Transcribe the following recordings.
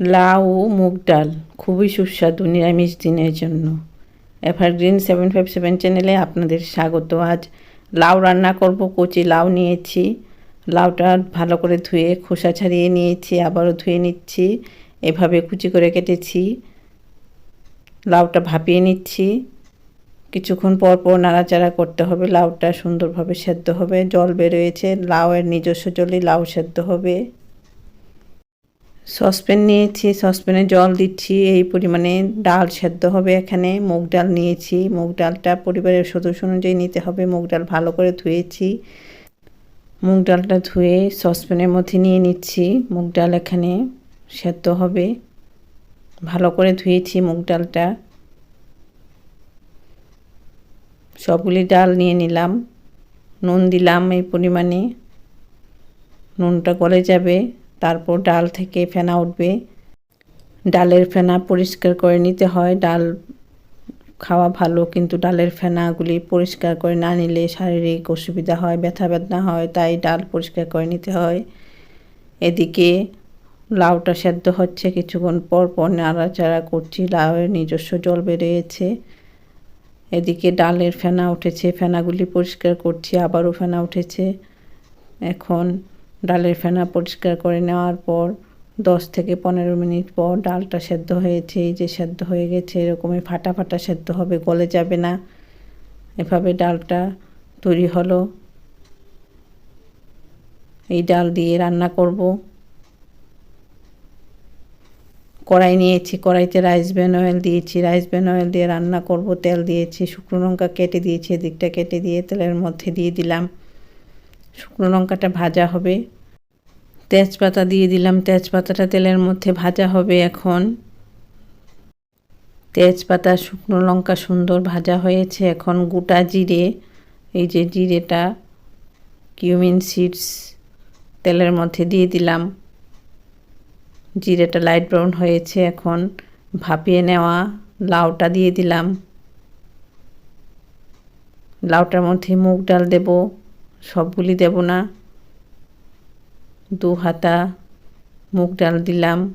লাউ ও মুগ ডাল, খুবই সুস্বাদু, নিরামিষ দিনের জন্য। এভারগ্রিন সেভেন ফাইভ সেভেন চ্যানেলে আপনাদের স্বাগত। আজ লাউ রান্না করব, কচি লাউ নিয়েছি। লাউটা ভালো করে ধুয়ে খোসা ছাড়িয়ে নিয়েছি, আবারও ধুয়ে নিচ্ছি। এভাবে কুচি করে কেটেছি। লাউটা ভাপিয়ে নিচ্ছি। কিছুক্ষণ পর পর নাড়াচাড়া করতে হবে। লাউটা সুন্দরভাবে সেদ্ধ হবে। জল বেরোয়েছে লাউয়ের নিজস্ব জলই লাউ সেদ্ধ হবে। সসপ্যান নিয়েছি, সসপ্যানে জল দিচ্ছি, এই পরিমাণে ডাল সেদ্ধ হবে এখানে। মুগ ডাল নিয়েছি, মুগ ডালটা পরিবারের সদস্য অনুযায়ী নিতে হবে, মুগ ডাল ভালো করে ধুয়েছি। মুগ ডালটা ধুয়ে সসপ্যানের মধ্যে নিয়ে নিচ্ছি, মুগ ডাল এখানে সেদ্ধ হবে। ভালো করে ধুয়েছি মুগ ডালটা। সবগুলি ডাল নিয়ে নিলাম। নুন দিলাম এই পরিমাণে। নুনটা গলে যাবে। তারপর ডাল থেকে ফেনা উঠবে। ডালের ফেনা পরিষ্কার করে নিতে হয়। ডাল খাওয়া ভালো, কিন্তু ডালের ফেনাগুলি পরিষ্কার করে না নিলে শারীরিক অসুবিধা হয়, ব্যথা বেদনা হয়, তাই ডাল পরিষ্কার করে নিতে হয়। এদিকে লাউটা সেদ্ধ হচ্ছে, কিছুক্ষণ পর পর নাড়াচাড়া করছি। লাউয়ের নিজস্ব জল বেরিয়েছে। এদিকে ডালের ফেনা উঠেছে, ফেনাগুলি পরিষ্কার করছি, আবারও ফেনা উঠেছে। এখন ডালের ফেনা পরিষ্কার করে নেওয়ার পর দশ থেকে পনেরো মিনিট পর ডালটা সেদ্ধ হয়েছে, এই যে সেদ্ধ হয়ে গেছে, এরকমই ফাটা ফাটা সেদ্ধ হবে, গলে যাবে না। এভাবে ডালটা তৈরি হলো। এই ডাল দিয়ে রান্না করব। কড়াই নিয়েছি, কড়াইতে রাইস ব্যান অয়েল দিয়েছি, রাইস ব্যান অয়েল দিয়ে রান্না করব। তেল দিয়েছি, শুকনো লঙ্কা কেটে দিয়েছি, এদিকটা কেটে দিয়ে তেলের মধ্যে দিয়ে দিলাম। শুকনো লঙ্কাটা ভাজা হবে। তেজপাতা দিয়ে দিলাম। তেজপাতাটা তেলের মধ্যে ভাজা হবে এখন। তেজপাতা, শুকনো লঙ্কা সুন্দর ভাজা হয়েছে এখন। গোটা জিরে, এই যে জিরেটা কিউমিন সিডস তেলের মধ্যে দিয়ে দিলাম। জিরেটা লাইট ব্রাউন হয়েছে এখন। ভাপিয়ে নেওয়া লাউটা দিয়ে দিলাম। লাউটার মধ্যে মুগ ডাল দেব। সবগুলি দেব না। দু হাতা, মুগ ডাল দিলাম।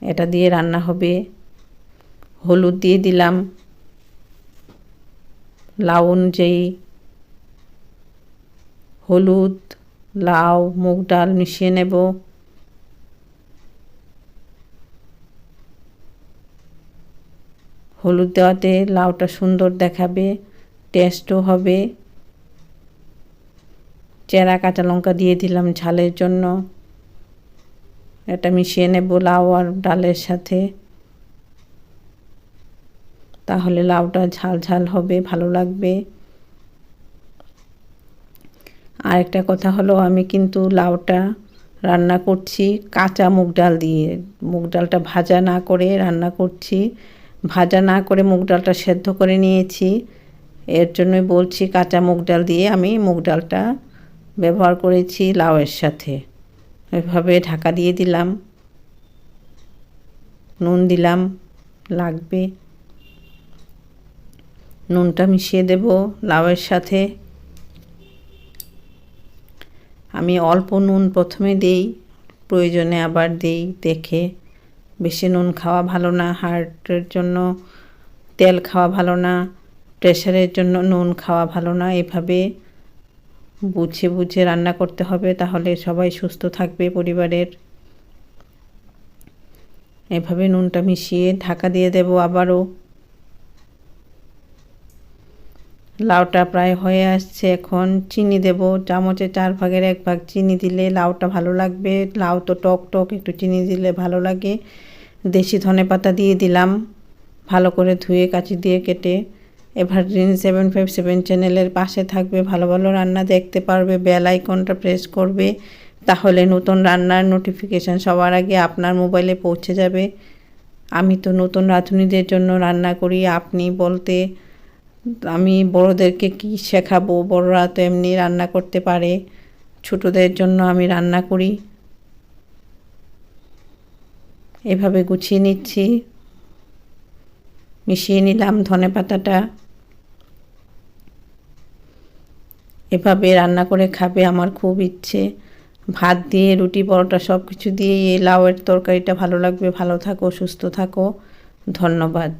এটা দিয়ে রান্না হবে। হলুদ দিয়ে দিলাম। লাউ অনুযায়ী হলুদ, লাউ, মুগ ডাল মিশিয়ে নেব। হলুদ দেওয়াতে লাউটা সুন্দর দেখাবে টেস্টও হবে। চেরা কাঁচা লঙ্কা দিয়ে দিলাম ঝালের জন্য। এটা মিশিয়ে নেব লাউ আর ডালের সাথে। তাহলে লাউটা ঝাল ঝাল হবে, ভালো লাগবে। আর একটা কথা হলো, আমি কিন্তু লাউটা রান্না করছি কাঁচা মুগ ডাল দিয়ে। মুগ ডালটা ভাজা না করে রান্না করছি। ভাজা না করে মুগ ডালটা সেদ্ধ করে নিয়েছি। এর জন্যই বলছি কাঁচা মুগ ডাল দিয়ে আমি মুগ ডালটা ব্যবহার করেছি লাউয়ের সাথে। এভাবে ঢাকা দিয়ে দিলাম। নুন দিলাম, লাগবে। নুনটা মিশিয়ে দেব লাউয়ের সাথে। আমি অল্প নুন প্রথমে দেই, প্রয়োজনে আবার দেই দেখে। বেশি নুন খাওয়া ভালো না, হার্টের জন্য তেল খাওয়া ভালো না প্রেশারের জন্য নুন খাওয়া ভালো না, এভাবে বুঝে বুঝে রান্না করতে হবে, তাহলে সবাই সুস্থ থাকবে পরিবারের। এভাবে নুনটা মিশিয়ে ঢাকা দিয়ে দেব আবারও। লাউটা প্রায় হয়ে আসছে এখন, চিনি দেব। চামচে চার ভাগের এক ভাগ চিনি দিলে লাউটা ভালো লাগবে। লাউ তো টক টক, একটু চিনি দিলে ভালো লাগে। দেশি ধনে পাতা দিয়ে দিলাম। ভালো করে ধুয়ে কাচি দিয়ে কেটে এভারগ্রিন সেভেন ফাইভ সেভেন চ্যানেলের পাশে থাকবে, ভালো ভালো রান্না দেখতে পারবে বেল আইকনটা প্রেস করবে, তাহলে নতুন রান্নার নোটিফিকেশান সবার আগে আপনার মোবাইলে পৌঁছে যাবে। আমি তো নতুন রাঁধুনিদের জন্য রান্না করি, আপনি বলতে আমি বড়োদেরকে কি শেখাবো? বড়রা তো এমনি রান্না করতে পারে, ছোটোদের জন্য আমি রান্না করি। এভাবে গুছিয়ে নিচ্ছি। মিশিয়ে নিলাম ধনে পাতাটা এভাবে রান্না করে খাবে আমার খুব ইচ্ছে। ভাত দিয়ে, রুটি, পরোটা সব কিছু দিয়ে এই লাউয়ের তরকারিটা ভালো লাগবে। ভালো থাকো, সুস্থ থাকো। ধন্যবাদ।